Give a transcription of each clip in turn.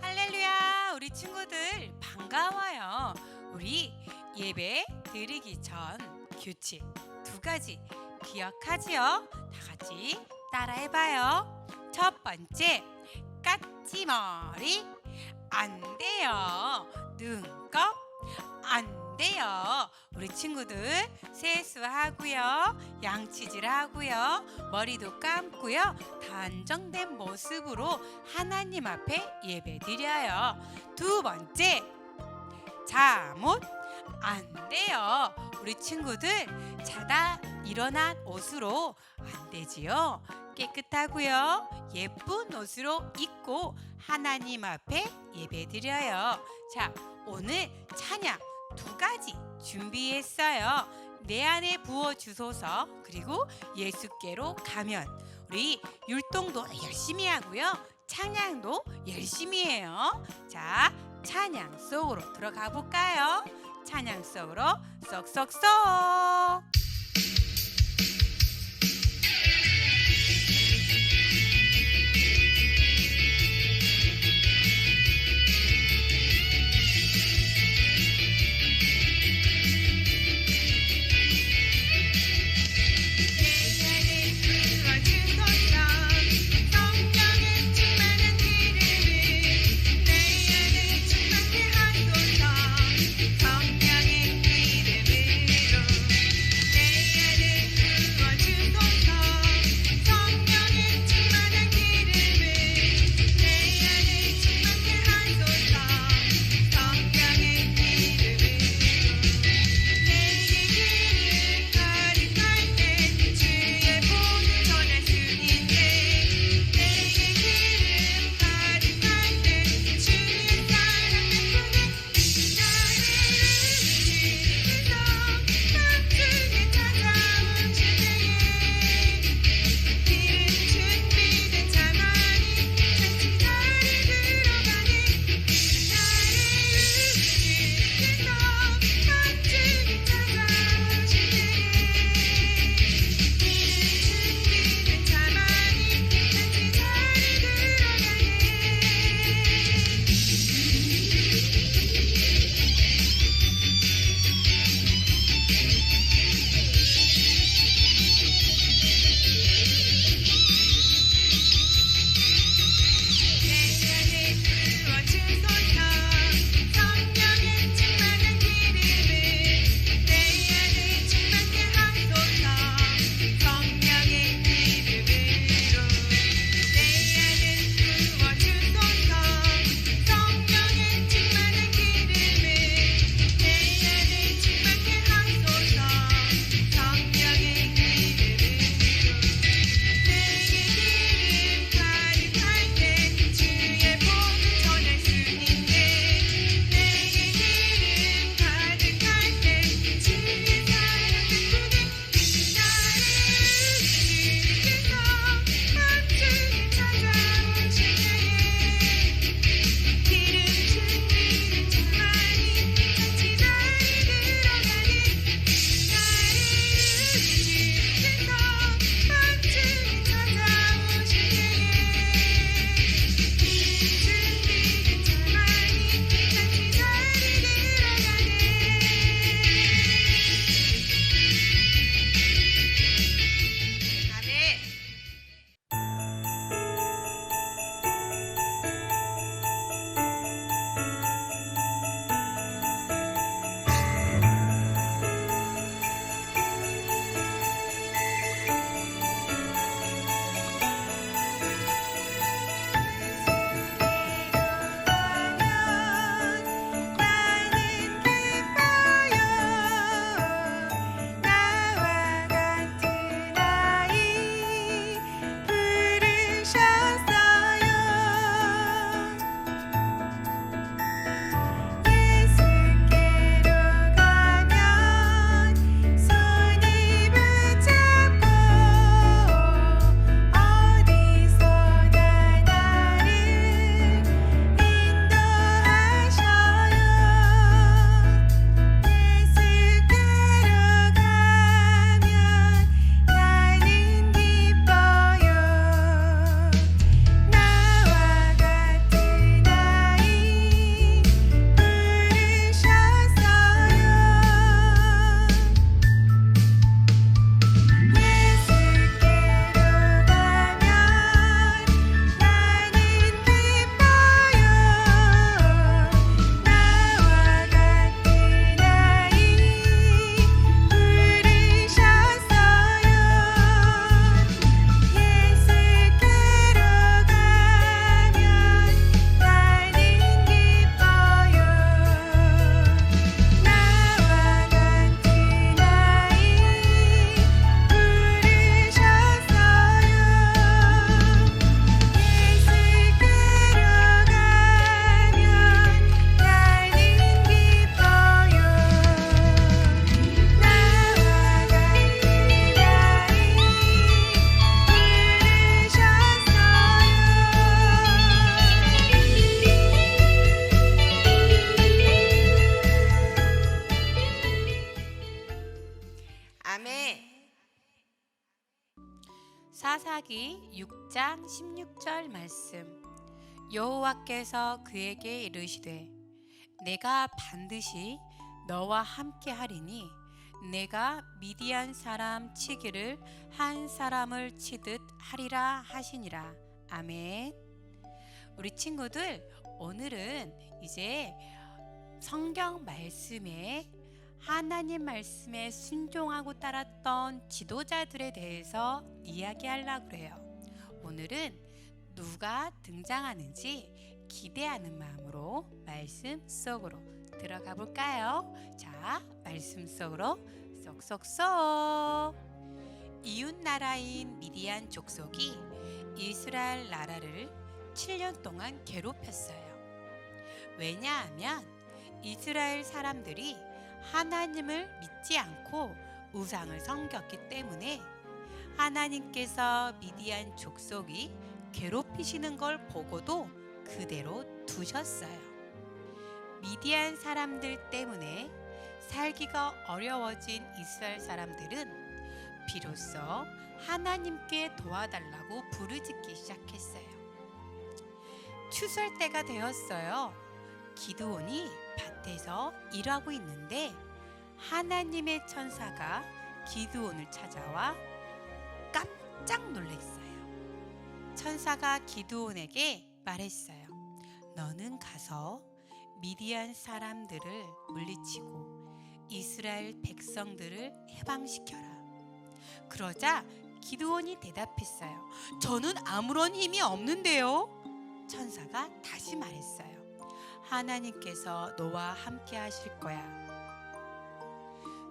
할렐루야, 우리 친구들 반가워요. 우리 예배 드리기 전 규칙 두 가지 기억하지요? 다 같이 따라해봐요. 첫 번째, 까치머리 안 돼요. 눈 돼요. 우리 친구들 세수하고요, 양치질 하고요, 머리도 감고요, 단정된 모습으로 하나님 앞에 예배 드려요. 두 번째, 잠옷 안 돼요. 우리 친구들 자다 일어난 옷으로 안 되지요. 깨끗하고요. 예쁜 옷으로 입고 하나님 앞에 예배 드려요. 자, 오늘 찬양 두 가지 준비했어요. 내 안에 부어 주소서 그리고 예수께로 가면 우리 율동도 열심히 하고요. 찬양도 열심히 해요. 자, 찬양 속으로 들어가 볼까요? 찬양 속으로 쏙쏙쏙. 사사기 6장 16절 말씀. 여호와께서 그에게 이르시되 내가 반드시 너와 함께 하리니 내가 미디안 사람 치기를 한 사람을 치듯 하리라 하시니라. 아멘. 우리 친구들 오늘은 이제 성경 말씀에 하나님 말씀에 순종하고 따랐던 지도자들에 대해서 이야기하려고 그래요. 오늘은 누가 등장하는지 기대하는 마음으로 말씀 속으로 들어가 볼까요? 자, 말씀 속으로 쏙쏙쏙. 이웃 나라인 미디안 족속이 이스라엘 나라를 7년 동안 괴롭혔어요. 왜냐하면 이스라엘 사람들이 하나님을 믿지 않고 우상을 섬겼기 때문에 하나님께서 미디안 족속이 괴롭히시는 걸 보고도 그대로 두셨어요. 미디안 사람들 때문에 살기가 어려워진 이스라엘 사람들은 비로소 하나님께 도와달라고 부르짖기 시작했어요. 추설 때가 되었어요. 기드온이 밭에서 일하고 있는데 하나님의 천사가 기드온을 찾아와 깜짝 놀랐어요. 천사가 기드온에게 말했어요. 너는 가서 미디안 사람들을 물리치고 이스라엘 백성들을 해방시켜라. 그러자 기드온이 대답했어요. 저는 아무런 힘이 없는데요. 천사가 다시 말했어요. 하나님께서 너와 함께 하실 거야.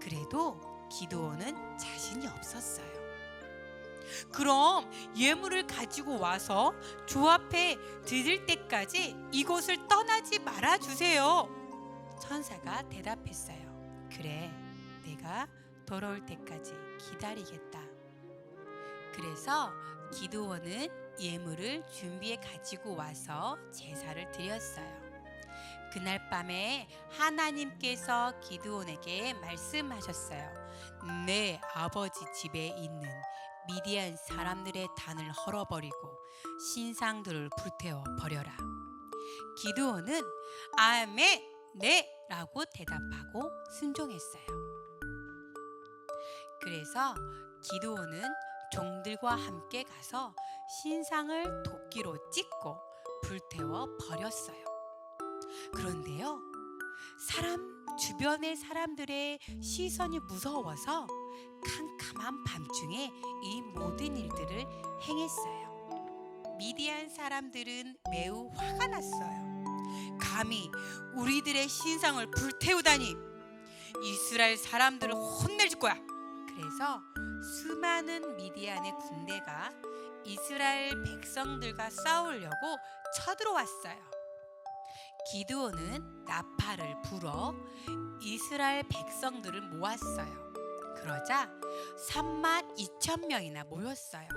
그래도 기도원은 자신이 없었어요. 그럼 예물을 가지고 와서 주 앞에 드릴 때까지 이곳을 떠나지 말아 주세요. 천사가 대답했어요. 그래, 내가 돌아올 때까지 기다리겠다. 그래서 기도원은 예물을 준비해 가지고 와서 제사를 드렸어요. 그날 밤에 하나님께서 기드온에게 말씀하셨어요. 내 아버지 집에 있는 미디안 사람들의 단을 헐어버리고 신상들을 불태워 버려라. 기드온은 아멘, 네라고 대답하고 순종했어요. 그래서 기드온은 종들과 함께 가서 신상을 도끼로 찍고 불태워 버렸어요. 그런데요, 사람 주변의 사람들의 시선이 무서워서 캄캄한 밤중에 이 모든 일들을 행했어요. 미디안 사람들은 매우 화가 났어요. 감히 우리들의 신상을 불태우다니 이스라엘 사람들을 혼낼 거야. 그래서 수많은 미디안의 군대가 이스라엘 백성들과 싸우려고 쳐들어왔어요. 기드온은 나팔을 불어 이스라엘 백성들을 모았어요. 그러자 3만 2천 명이나 모였어요.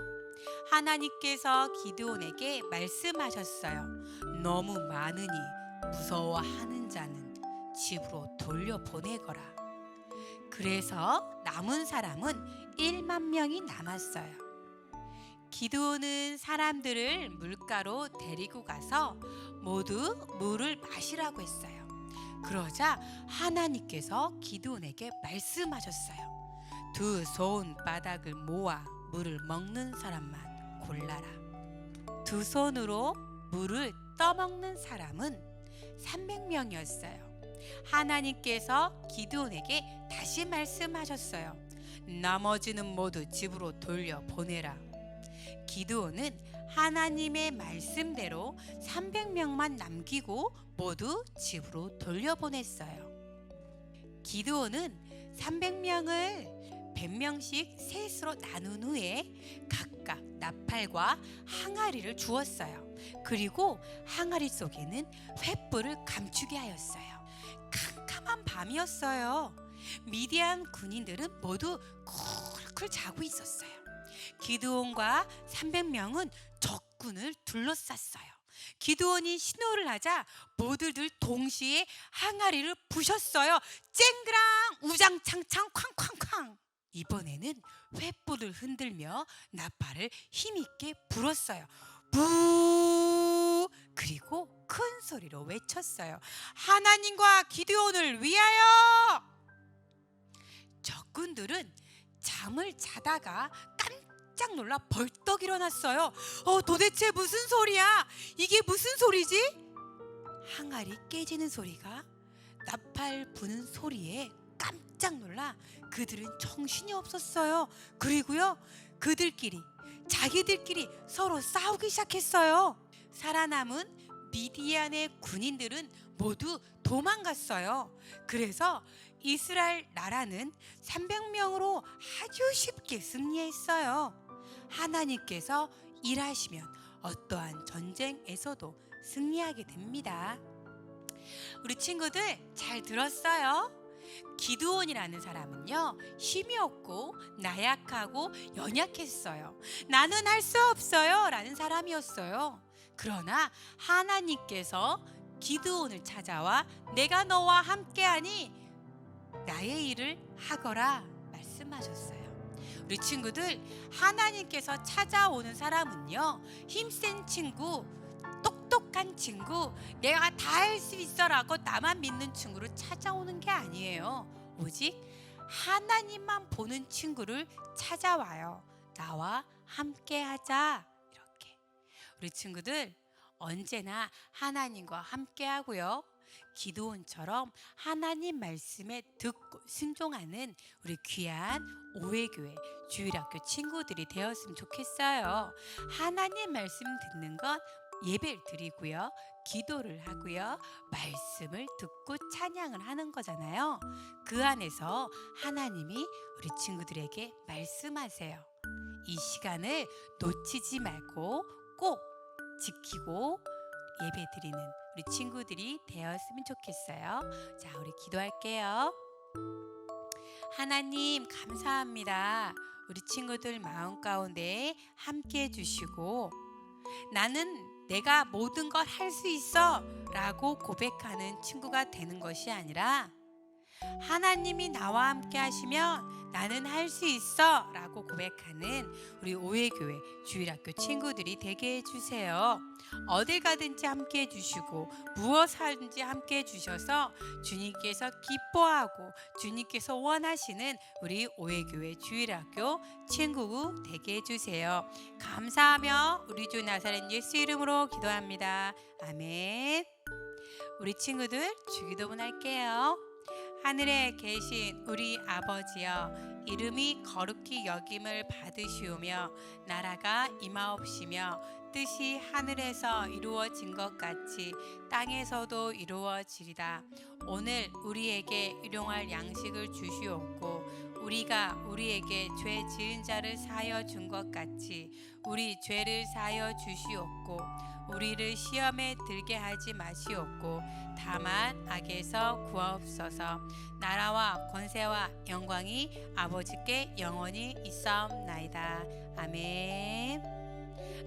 하나님께서 기드온에게 말씀하셨어요. 너무 많으니 무서워하는 자는 집으로 돌려보내거라. 그래서 남은 사람은 1만 명이 남았어요. 기드온은 사람들을 물가로 데리고 가서 모두 물을 마시라고 했어요. 그러자 하나님께서 기드온에게 말씀하셨어요. 두 손바닥을 모아 물을 먹는 사람만 골라라. 두 손으로 물을 떠먹는 사람은 300명이었어요. 하나님께서 기드온에게 다시 말씀하셨어요. 나머지는 모두 집으로 돌려 보내라. 기드온은 하나님의 말씀대로 300명만 남기고 모두 집으로 돌려보냈어요. 기드온은 300명을 100명씩 셋으로 나눈 후에 각각 나팔과 항아리를 주었어요. 그리고 항아리 속에는 횃불을 감추게 하였어요. 캄캄한 밤이었어요. 미디안 군인들은 모두 쿨쿨 자고 있었어요. 기드온과 300명은 적군을 둘러쌌어요. 기드온이 신호를 하자 모두들 동시에 항아리를 부셨어요. 쨍그랑 우장창창 쾅쾅쾅. 이번에는 횃불을 흔들며 나팔을 힘있게 불었어요. 부 그리고 큰 소리로 외쳤어요. 하나님과 기드온을 위하여! 적군들은 잠을 자다가 깜짝 놀라 벌떡 일어났어요. 어, 도대체 무슨 소리야? 이게 무슨 소리지? 항아리 깨지는 소리가 나팔 부는 소리에 깜짝 놀라 그들은 정신이 없었어요. 그리고요, 그들끼리 자기들끼리 서로 싸우기 시작했어요. 살아남은 미디안의 군인들은 모두 도망갔어요. 그래서 이스라엘 나라는 300명으로 아주 쉽게 승리했어요. 하나님께서 일하시면 어떠한 전쟁에서도 승리하게 됩니다. 우리 친구들 잘 들었어요? 기드온이라는 사람은요 힘이 없고 나약하고 연약했어요. 나는 할 수 없어요 라는 사람이었어요. 그러나 하나님께서 기드온을 찾아와 내가 너와 함께하니 나의 일을 하거라 말씀하셨어요. 우리 친구들 하나님께서 찾아오는 사람은요 힘센 친구 똑똑한 친구, 내가 다 할 수 있어라고 나만 믿는 친구를 찾아오는 게 아니에요. 오직 하나님만 보는 친구를 찾아와요. 나와 함께 하자. 이렇게. 우리 친구들 언제나 하나님과 함께 하고요. 기도원처럼 하나님 말씀에 듣고 순종하는 우리 귀한 오해교회 주일학교 친구들이 되었으면 좋겠어요. 하나님 말씀 듣는 건 예배를 드리고요. 기도를 하고요. 말씀을 듣고 찬양을 하는 거잖아요. 그 안에서 하나님이 우리 친구들에게 말씀하세요. 이 시간을 놓치지 말고 꼭 지키고 예배 드리는 우리 친구들이 되었으면 좋겠어요. 자, 우리 기도할게요. 하나님 감사합니다. 우리 친구들 마음 가운데 함께 해 주시고 나는 내가 모든 걸 할 수 있어 라고 고백하는 친구가 되는 것이 아니라 하나님이 나와 함께 하시면 나는 할 수 있어 라고 고백하는 우리 오해교회 주일학교 친구들이 되게 해주세요. 어딜 가든지 함께 해주시고 무엇 하든지 함께 해주셔서 주님께서 기뻐하고 주님께서 원하시는 우리 오해교회 주일학교 친구 되게 해주세요. 감사하며 우리 주 나사렛 예수 이름으로 기도합니다. 아멘. 우리 친구들 주기도문 할게요. 하늘에 계신 우리 아버지여 이름이 거룩히 여김을 받으시오며 나라가 임하옵시며 뜻이 하늘에서 이루어진 것 같이 땅에서도 이루어지리다 오늘 우리에게 일용할 양식을 주시옵고 우리가 우리에게 죄 지은 자를 사하여 준 것 같이 우리 죄를 사하여 주시옵고 우리를 시험에 들게 하지 마시옵고 다만 악에서 구하옵소서. 나라와 권세와 영광이 아버지께 영원히 있사옵나이다. 아멘.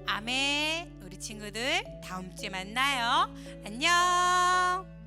아멘. 우리 친구들 다음 주에 만나요. 안녕